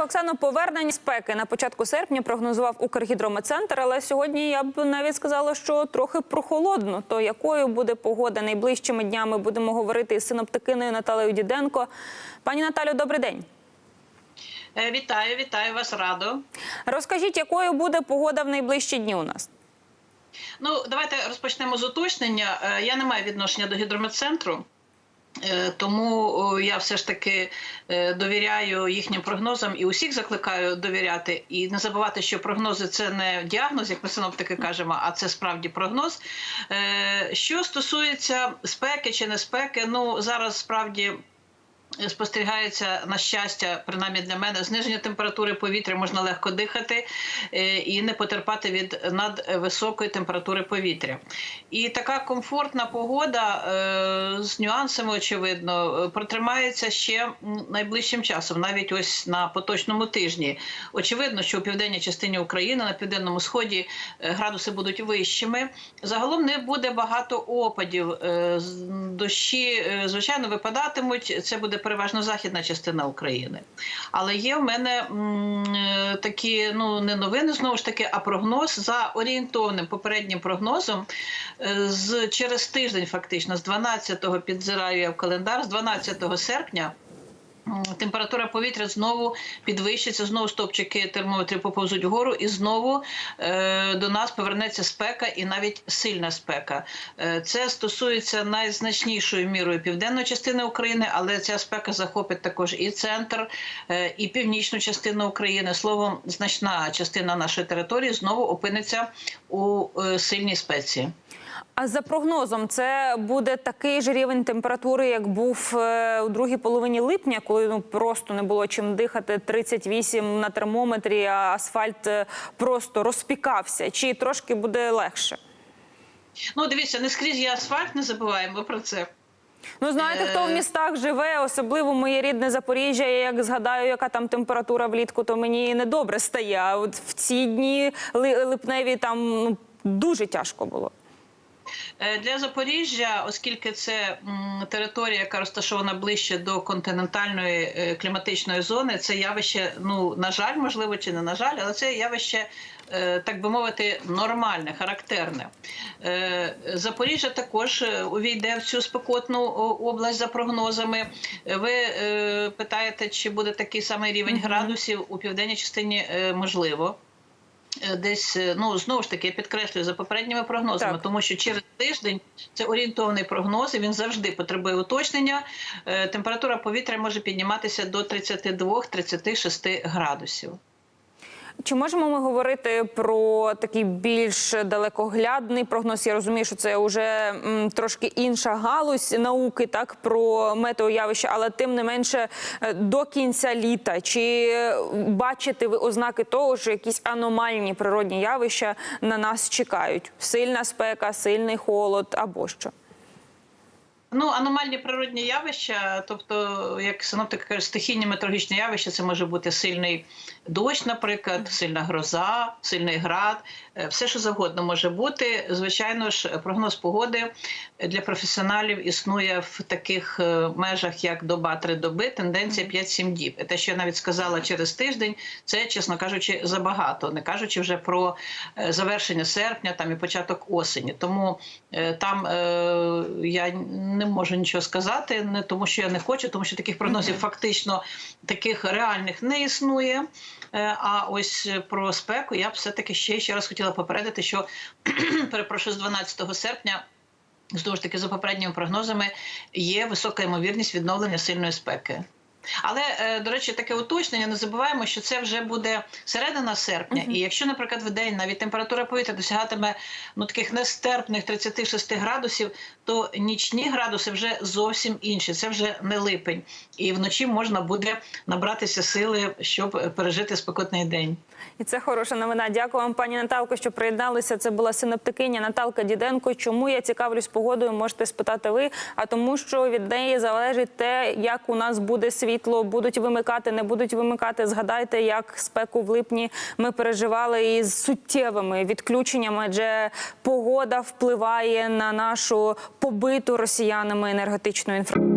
Оксано, повернення спеки на початку серпня прогнозував Укргідрометцентр, але сьогодні я б навіть сказала, що трохи прохолодно. То якою буде погода найближчими днями? Будемо говорити із синоптикиною Наталею Діденко. Пані Наталю, добрий день. Е, Вітаю, вітаю вас радо. Розкажіть, якою буде погода в найближчі дні у нас? Ну, давайте розпочнемо з уточнення. Е, Я не маю відношення до гідрометцентру. Е, Тому я все ж таки е, довіряю їхнім прогнозам і усіх закликаю довіряти. І не забувати, що прогнози це не діагноз, як ми синоптики кажемо, а це справді прогноз. Е, Що стосується спеки чи не спеки, ну зараз справді. Спостерігається на щастя, принаймні для мене, зниження температури повітря можна легко дихати е, і не потерпати від надвисокої температури повітря. І така комфортна погода е, з нюансами, очевидно, протримається ще найближчим часом, навіть ось на поточному тижні. Очевидно, що у південній частині України на південному сході е, градуси будуть вищими. Загалом не буде багато опадів. Дощі, звичайно, випадатимуть. Це буде переважно західна частина України. Але є в мене е, такі ну не новини знову ж таки, а прогноз за орієнтовним попереднім прогнозом е, з через тиждень, фактично, з 12-го підзираю я в календар, з 12 серпня. Температура повітря знову підвищиться, знову стопчики термометрів поповзуть вгору, і знову е, до нас повернеться спека і навіть сильна спека. Е, це стосується найзначнішою мірою південної частини України, але ця спека захопить також і центр, е, і північну частину України. Словом, значна частина нашої території знову опиниться у е, сильній спеці. А за прогнозом, це буде такий ж рівень температури, як був е, у другій половині липня, коли ну просто не було чим дихати. 38 на термометрі, а асфальт е, просто розпікався. Чи трошки буде легше? Ну, дивіться, не скрізь є асфальт, не забуваємо про це. Ну, знаєте, хто в Е. містах живе, особливо моє рідне Запоріжжя. Я як згадаю, яка там температура влітку, то мені недобре стає. А от в ці дні липневі там ну, дуже тяжко було. Е, Для Запоріжжя, оскільки це територія, яка розташована ближче до континентальної е, кліматичної зони, це явище, ну на жаль, можливо, чи не на жаль, але це явище. е, Так би мовити, нормальне, характерне. Запоріжжя також увійде в цю спекотну область за прогнозами. Ви питаєте, чи буде такий самий рівень градусів у південній частині? Можливо. Е, Десь е, ну знову ж таки я підкреслюю за попередніми прогнозами, Так. тому що через тиждень це орієнтовний прогноз, і він завжди потребує уточнення. Е, Температура повітря може підніматися до 32-36 градусів. Чи можемо ми говорити про такий більш далекоглядний прогноз? Я розумію, що це вже трошки інша галузь науки, так про метеоявища, але тим не менше е, до кінця літа. Чи бачите ви ознаки того, що якісь аномальні природні явища на нас чекають? Сильна спека, сильний холод або що? Ну, аномальні природні явища, тобто, як синоптики кажуть, стихійні метеорологічні явища, це може бути сильний дощ, наприклад, сильна гроза, сильний град, е, все, що завгодно може бути. Звичайно ж, прогноз погоди для професіоналів існує в таких е, межах, як доба три доби, тенденція 5-7 діб. Те, що я навіть сказала через тиждень, це, чесно кажучи, забагато, не кажучи вже про е, завершення серпня там і початок осені. Тому там е, я не можу нічого сказати, не тому, що я не хочу, тому що таких прогнозів фактично таких реальних не існує. Е, А ось про спеку я б все таки ще ще раз хотіла попередити, що перепрошую з 12 серпня. Знову ж таки, за попередніми прогнозами є висока ймовірність відновлення сильної спеки. Але, е, до речі, таке уточнення, не забуваємо, що це вже буде середина серпня. І якщо, наприклад, в день навіть температура повітря досягатиме ну таких нестерпних 36 градусів, то нічні градуси вже зовсім інші. Це вже не липень. І вночі можна буде набратися сили, щоб пережити спекотний день. І це хороша новина. Дякую вам, пані Наталко, що приєдналися. Це була синоптикиня Наталка Діденко. Чому я цікавлюсь погодою? Можете спитати ви. А тому, що від неї залежить те, як у нас буде світло, будуть вимикати, не будуть вимикати. Згадайте, як спеку в липні ми переживали із суттєвими відключеннями, адже погода впливає на нашу побиту росіянами енергетичну інфраструктуру.